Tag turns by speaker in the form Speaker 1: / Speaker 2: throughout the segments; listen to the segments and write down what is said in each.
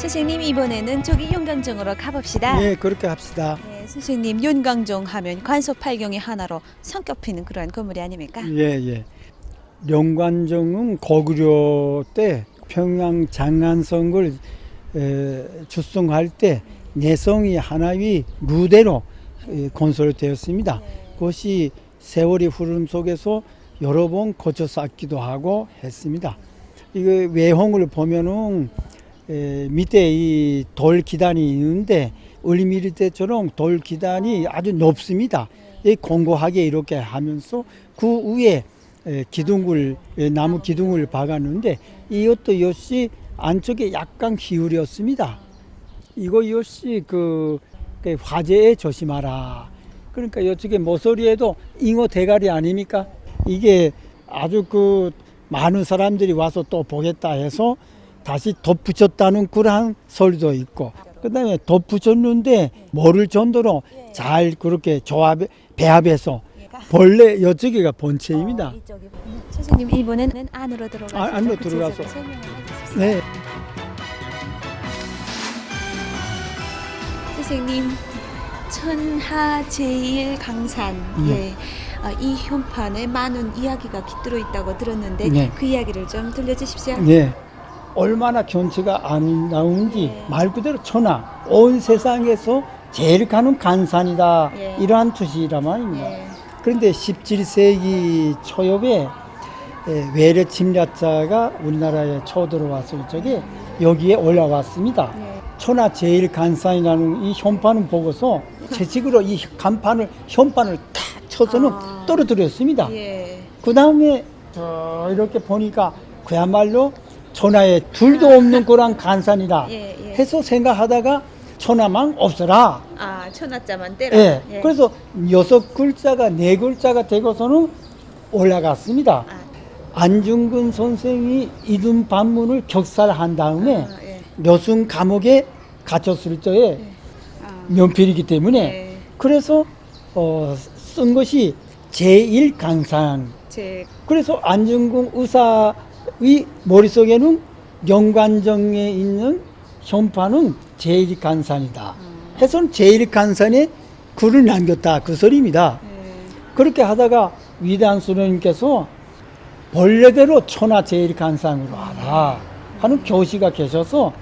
Speaker 1: 선생님 이번에는 저기 용강정으로 가봅시다.
Speaker 2: 네, 그렇게 합시다.
Speaker 1: 네, 선생님 윤강정 하면 관서팔경의 하나로 성격피는 그런 건물이 아닙니까?
Speaker 2: 예, 예. 영관정은 고구려 때 평양 장안성을 에, 주성할 때 내성이 하나의 루대로 에, 건설되었습니다. 그것이 세월이 흐름 속에서 여러 번 거쳐 쌓기도 하고 했습니다. 이거 외형을 보면은 에, 밑에 이 돌 기단이 있는데 을미리 때처럼 돌 기단이 아주 높습니다. 이 공고하게 이렇게 하면서 그 위에 에, 기둥을 에, 나무 기둥을 박았는데 이것도 역시 안쪽에 약간 기울였습니다. 이거 역시 그, 그 화재에 조심하라. 그러니까 이쪽에 모서리에도 잉어 대가리 아닙니까? 이게 아주 그 많은 사람들이 와서 또 보겠다 해서 다시 덧붙였다는 그러한 설도 있고 그다음에 덧붙였는데 모를 정도로 잘 그렇게 조합 배합해서 본래 이쪽에가 본체입니다.
Speaker 1: 어. 선생님 이번에는 안으로 들어가서
Speaker 2: 아, 안으로 들어가서. 네.
Speaker 1: 선생님 천하 제일 강산
Speaker 2: 네.
Speaker 1: 예. 아, 이 현판에 많은 이야기가 깃들어 있다고 들었는데
Speaker 2: 네.
Speaker 1: 그 이야기를 좀 들려주십시오.
Speaker 2: 네. 얼마나 견치가 아름다운지 말 그대로 천하 온 세상에서 제일 가는 간산이다
Speaker 1: 예.
Speaker 2: 이러한 뜻이란 말입니다.
Speaker 1: 예.
Speaker 2: 그런데 17세기 초엽에 에, 외래 침략자가 우리나라에 쳐들어왔을 적에 여기에 올라왔습니다.
Speaker 1: 예.
Speaker 2: 천하 제일 간산이라는 이 현판을 보고서 채찍으로 이 간판을 현판을 탁 쳐서는
Speaker 1: 아.
Speaker 2: 떨어뜨렸습니다.
Speaker 1: 예.
Speaker 2: 그 다음에 저 이렇게 보니까 그야말로 천하에 둘도 없는 그런 간산이다
Speaker 1: 예, 예.
Speaker 2: 해서 생각하다가 천하만 없어라.
Speaker 1: 아 천하자만 때라.
Speaker 2: 예. 그래서 여섯 글자가 네 글자가 되고서는 올라갔습니다.
Speaker 1: 아,
Speaker 2: 안중근 선생이 이둔 반문을 격살한 다음에
Speaker 1: 아, 예.
Speaker 2: 묘순 감옥에 갇혔을 때에
Speaker 1: 아,
Speaker 2: 연필이기 때문에
Speaker 1: 예.
Speaker 2: 그래서 어, 쓴 것이 제1강산
Speaker 1: 제
Speaker 2: 그래서 안중근 의사 의 머릿속에는 영관정에 있는 현판은 제1간산이다. 해서는 제1간산에 글을 남겼다. 그 소리입니다.
Speaker 1: 예.
Speaker 2: 그렇게 하다가 위대한 수령님께서 본래대로 천하 제1간산으로 하라 하는 교시가 계셔서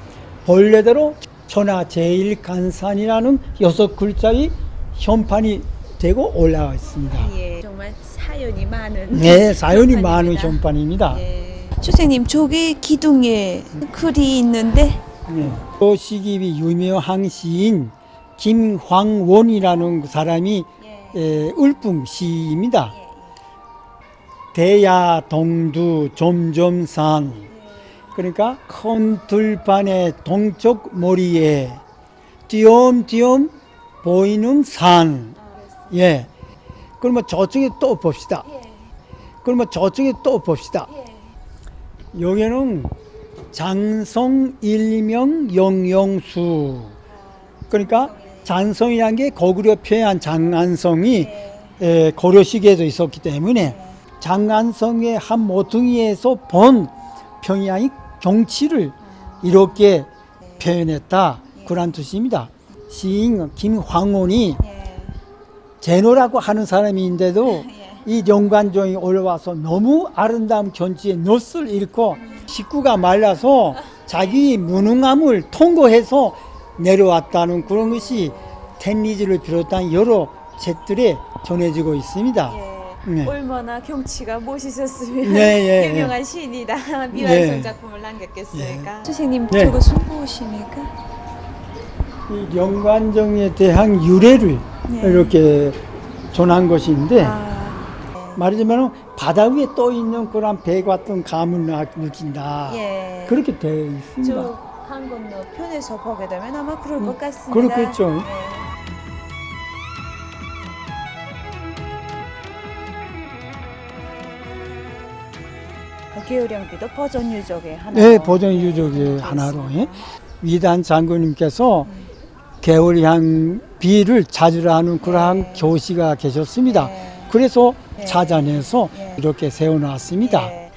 Speaker 2: 본래대로 천하 제1간산이라는 여섯 글자의 현판이 되고 올라와 있습니다.
Speaker 1: 예. 정말 사연이 많은.
Speaker 2: 네, 사연이
Speaker 1: 현판입니다.
Speaker 2: 많은 현판입니다.
Speaker 1: 예. 선생님 저기 기둥에 글이 있는데
Speaker 2: 네. 그 시기비 유명한 시인 김황원이라는 그 사람이
Speaker 1: 예.
Speaker 2: 에, 울풍 시입니다.
Speaker 1: 예.
Speaker 2: 대야 동두 점점산 그러니까 큰 들판의 동쪽 머리에 띄엄띄엄 보이는 산. 예. 그러면 저쪽에 또 봅시다.
Speaker 1: 예.
Speaker 2: 그러면 저쪽에 또 봅시다.
Speaker 1: 예.
Speaker 2: 여기는 장성 일명 영영수. 그러니까 장성이란 게 고구려 표현 장안성이 에, 고려시기에도 있었기 때문에 장안성의 한 모퉁이에서 본 평양의 경치를 이렇게 표현했다. 그런 뜻입니다. 시인 김황원이
Speaker 1: 예.
Speaker 2: 제노라고 하는 사람인데도 이 영관정이 올라와서 너무 아름다운 경치에 돛을 잃고 식구가 말라서 자기 무능함을 통고해서 내려왔다는 그런 것이 텐리즈를 비롯한 여러 책들에 전해지고 있습니다.
Speaker 1: 예.
Speaker 2: 네.
Speaker 1: 얼마나 경치가 멋있었으면
Speaker 2: 네, 예,
Speaker 1: 유명한 시인이다 미완성
Speaker 2: 네.
Speaker 1: 작품을 남겼겠습니까? 선생님
Speaker 2: 네.
Speaker 1: 저거 무엇입니까?
Speaker 2: 이 영관정에 대한 유래를
Speaker 1: 네.
Speaker 2: 이렇게 전한 것인데
Speaker 1: 아,
Speaker 2: 말하자면 바다 위에 떠 있는 그런 배 같은 감을 나- 느낀다.
Speaker 1: 예.
Speaker 2: 그렇게 되어 있습니다.
Speaker 1: 저 한 건너 편에서 보게 되면 아마 그럴 것 같습니다.
Speaker 2: 그렇겠죠.
Speaker 1: 네. 게으량비도 버전 유적의 하나.
Speaker 2: 네, 보존 유적의 하나로 예? 위대한 장군님께서 개월향 비를 찾으라는 그러한
Speaker 1: 네.
Speaker 2: 교시가 계셨습니다.
Speaker 1: 네.
Speaker 2: 그래서
Speaker 1: 네.
Speaker 2: 찾아내서
Speaker 1: 네.
Speaker 2: 이렇게 세워놨습니다.
Speaker 1: 예.